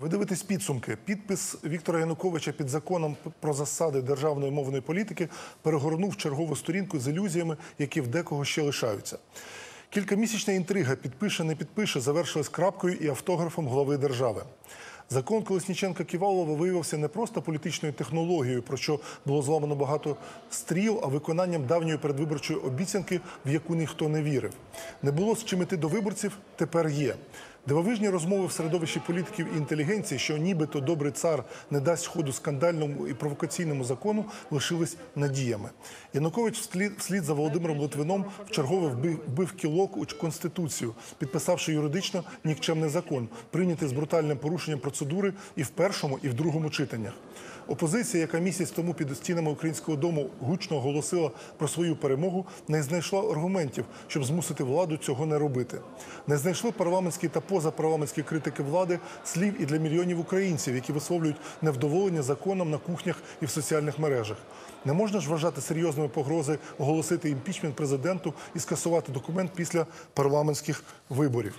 Ви дивитесь підсумки. Підпис Віктора Януковича під законом про засади державної мовної політики перегорнув чергову сторінку з ілюзіями, які в декого ще лишаються. Кількамісячна інтрига підпише, не підпише завершилась крапкою і автографом глави держави. Закон Колесніченка Ківалова виявився не просто політичною технологією, про що було зламано багато стріл, а виконанням давньої передвиборчої обіцянки, в яку ніхто не вірив. Не було з чим іти до виборців, тепер є. Дивовижні розмови в середовищі політиків і інтелігенції, що нібито добрий цар не дасть ходу скандальному і провокаційному закону, лишились надіями. Янукович вслід, вслід за Володимиром Литвином вчергове вбив, вбив кілок у конституцію, підписавши юридично нікчемний закон, прийнятий з брутальним порушенням процедури і в першому, і в другому читаннях. Опозиція, яка місяць тому під стінами українського дому гучно оголосила про свою перемогу, не знайшла аргументів, щоб змусити владу цього не робити. Не знайшли парламентські та позапарламентські критики влади слів і для мільйонів українців, які висловлюють невдоволення законом на кухнях і в соціальних мережах. Не можна ж вважати серйозними погрози оголосити імпічмент президенту і скасувати документ після парламентських виборів.